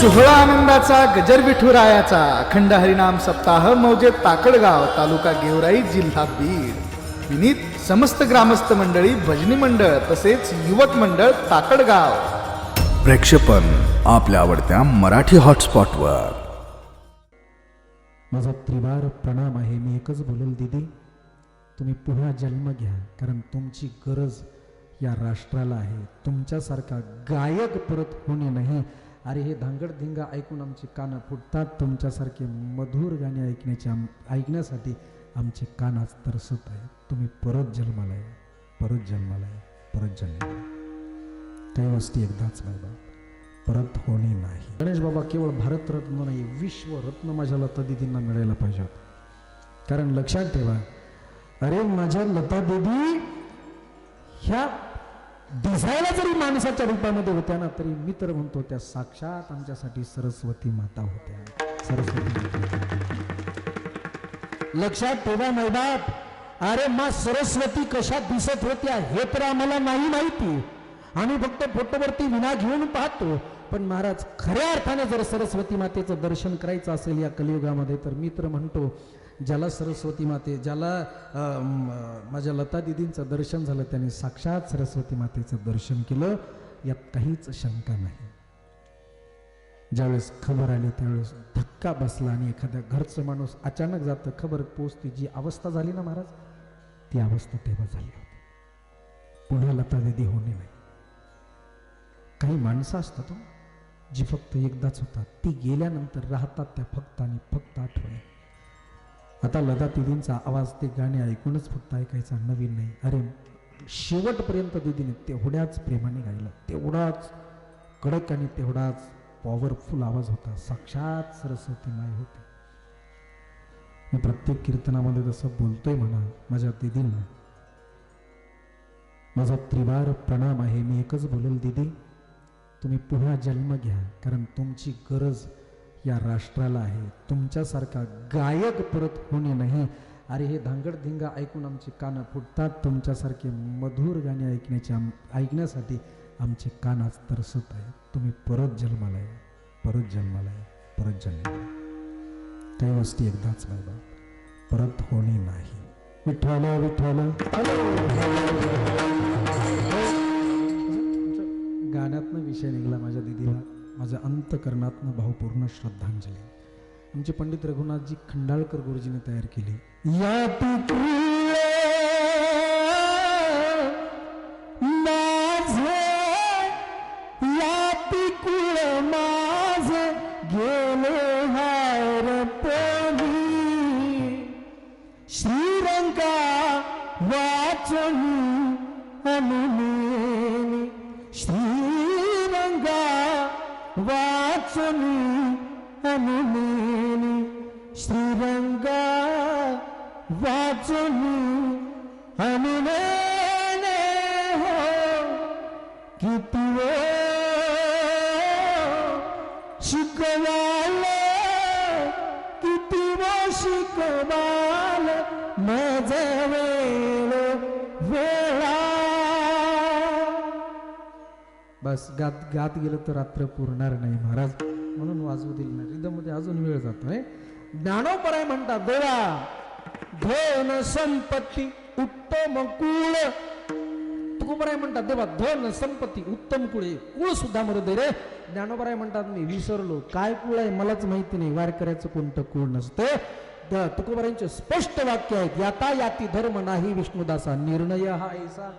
सोहळा आनंदाचा गजर विठुरायाचा अखंड हरिनाम सप्ताह मौजे ताकडगाव तालुका गेवराई जिल्हा बीड. विनीत समस्त ग्रामस्थ मंडळी भजनी मंडळ तसेच युवक मंडळ ताकडगाव. प्रेक्षेपण आपल्या आवडत्या मराठी हॉटस्पॉटवर. माझा त्रिवार प्रणाम आहे मी एकच बोलेल दिदी. तुम्ही पुन्हा जन्म घ्या कारण तुमची गरज या राष्ट्राला आहे. तुमच्यासारखा गायक परत होणे नाही अरे हे धांगडधिंगा ऐकून आमची कानं फुटतात. तुमच्यासारखे मधुर गाणे ऐकण्याची आम ऐकण्यासाठी आमची कान आज तरसत आहे तुम्ही परत जन्माला परत जन्माला आहे परत जन्माला काही गोष्टी एकदाच बाबा. परत होणे नाही. गणेश बाबा केवळ भारतरत्न नाही विश्वरत्न माझ्या लता दिदींना मिळायला पाहिजे कारण लक्षात ठेवा अरे माझ्या लता दिदी ह्या दिसायला जरी माणसाच्या रूपामध्ये होत्या ना तरी मी तर म्हणतो त्या साक्षात आमच्यासाठी सरस्वती माता होत्या. सरस्वती माता. लक्षात ठेवा मैदात अरे मा सरस्वती कशा दिसत होत्या हे तर आम्हाला नाही माहिती. आम्ही फक्त फोटोवरती विना घेऊन पाहतो. पण महाराज खऱ्या अर्थाने जर सरस्वती मातेचं दर्शन करायचं असेल या कलियुगामध्ये तर मी तर म्हणतो ज्याला सरस्वती माते ज्याला माझ्या लता दिदींचं दर्शन झालं त्याने साक्षात सरस्वती मातेचं दर्शन केलं. यात काहीच शंका नाही. ज्यावेळेस खबर आली त्यावेळेस धक्का बसला आणि एखाद्या घरचं माणूस अचानक जातं खबर पोचते जी अवस्था झाली ना महाराज ती अवस्था तेव्हा झाली होती. पुन्हा लता दिदी होणे नाही. काही माणसं असतात हो, जी फक्त एकदाच होतात. ती गेल्यानंतर राहतात त्या फक्त आणि फक्त आठवणी. आता लता दिदींचा आवाज ते गाणे ऐकूनच फक्त ऐकायचा नवीन नाही. अरे शेवटपर्यंत दिदीने तेवढ्याच प्रेमाने गायलं. तेवढाच कडक आणि तेवढाच पॉवरफुल आवाज होता. साक्षात सरस्वती माय होती. मी प्रत्येक कीर्तनामध्ये जसं बोलतोय म्हणा माझ्या दिदींना माझा त्रिवार प्रणाम आहे. मी एकच बोलेल दिदी तुम्ही पुन्हा जन्म घ्या कारण तुमची गरज या राष्ट्राला आहे. तुमच्यासारखा गायक परत होणे नाही. अरे हे धांगडधिंगा ऐकून आमची कानं फुटतात. तुमच्यासारखे मधुर गाणे ऐकण्याचे आम ऐकण्यासाठी आमचे कान आज तरसत आहे तुम्ही परत जन्माला आहे परत जन्माला आहे परत जन्माला काही गोष्टी एकदाच बाबा परत होणे नाही. विठ्ठल विठ्ठल. गाण्यातनं विषय निघाला माझ्या दिदीला. माझ्या अंतकरणातनं भावपूर्ण श्रद्धांजली. आमचे पंडित रघुनाथजी खंडाळकर गुरुजीने तयार केली. या माझे या पिकुळ माझे गेले हार पोली. श्रीरंगा वाचनी वाचनी अनुनेनी श्रीरंगा वाचनी अनुनेने बस गात गात गेलं तर रात्र पुरणार नाही महाराज. म्हणून वाजवू दिली नाही. रिदमध्ये अजून वेळ जातोय. ज्ञानोपराय म्हणतात देवा धन संपत्ती उत्तम कुळ. तुकोबराय म्हणतात देवा धन संपत्ती उत्तम कुळे. कुळ सुद्धा मरू दे रे. ज्ञानोबराय म्हणतात मी विसरलो. काय कुळ आहे मलाच माहिती नाही. वारकऱ्याचं कोणतं कुळ नसते. तुकोबरायांचे स्पष्ट वाक्य आहेत याता याती धर्म नाही विष्णुदासा निर्णय हा ऐसा.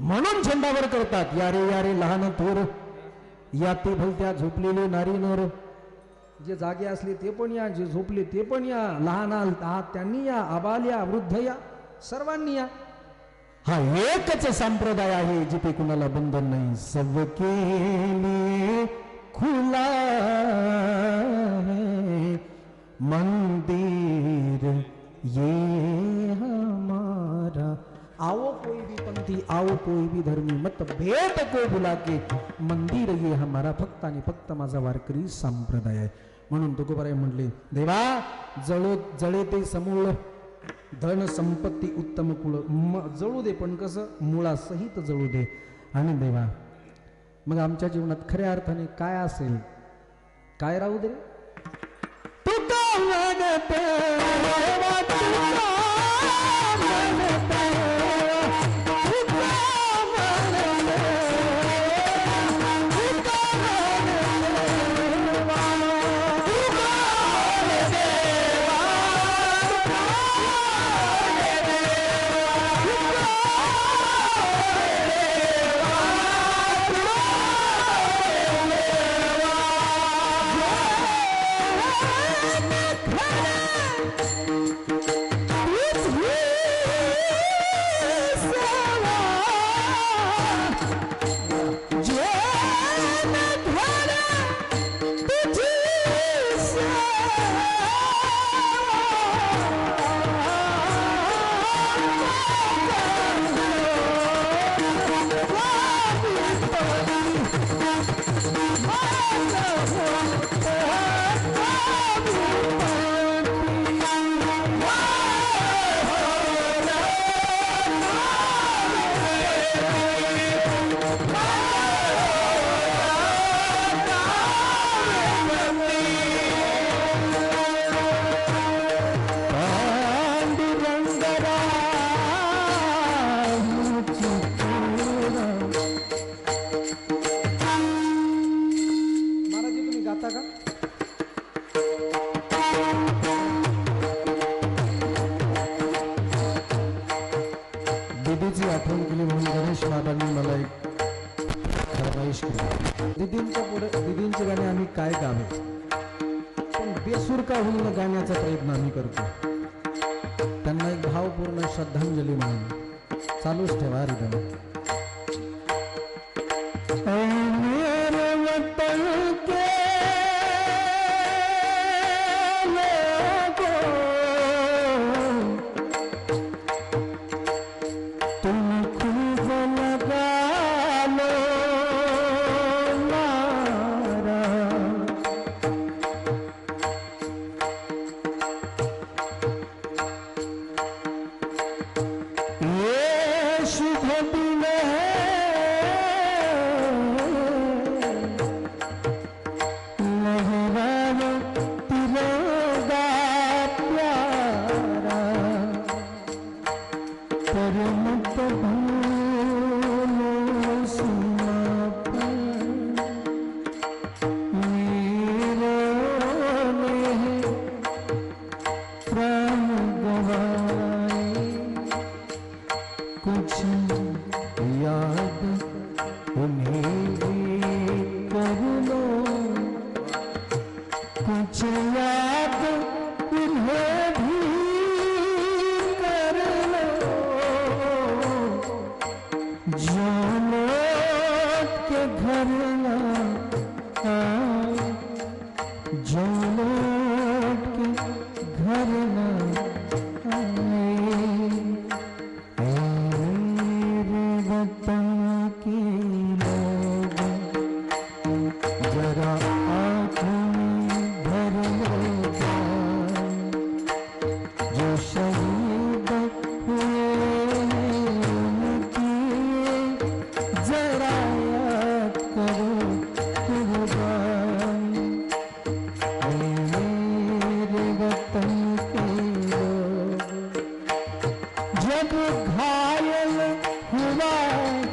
म्हणून झेंडावर करतात. यारे यारे लहान थोर. या ते भलत्या झोपलेले नारी नर. जे जागे असले ते पण या जे झोपले ते पण या. लहान आहात त्यांनी या आबाल या वृद्ध या सर्वांनी या. हा एकच संप्रदाय आहे जिथे कुणाला बंधन नाही. सव खुला मंदिर ये हा. आओ कोई भी पंथी आओ कोई भी धर्मी मत भेद को बुला के मंदिर ये हमारा फक्त आणि फक्त माझा वारकरी संप्रदाय आहे. म्हणून तुकोबाराय म्हणले देवा जळो जळे ते समूळ धन संपत्ती उत्तम कुळ जळू दे पण कसं? मुळासहित जळू दे. आणि देवा मग आमच्या जीवनात खऱ्या अर्थाने काय असेल? काय राहू दे? बेसूर का होऊन गाण्याचा प्रयत्न आम्ही करतो. त्यांना एक भावपूर्ण श्रद्धांजली म्हणून चालूच ठेवा रिदम Don't escuche la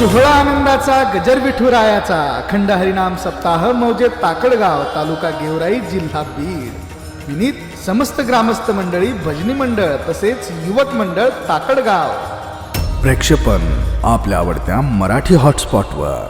सोहळा आनंदाचा गजर विठुरायाचा अखंड हरिनाम सप्ताह मौजे ताकडगाव तालुका गेवराई जिल्हा बीड. विनीत समस्त ग्रामस्थ मंडळी भजनी मंडळ तसेच युवक मंडळ ताकडगाव. प्रेक्षपण आपल्या आवडत्या मराठी हॉटस्पॉटवर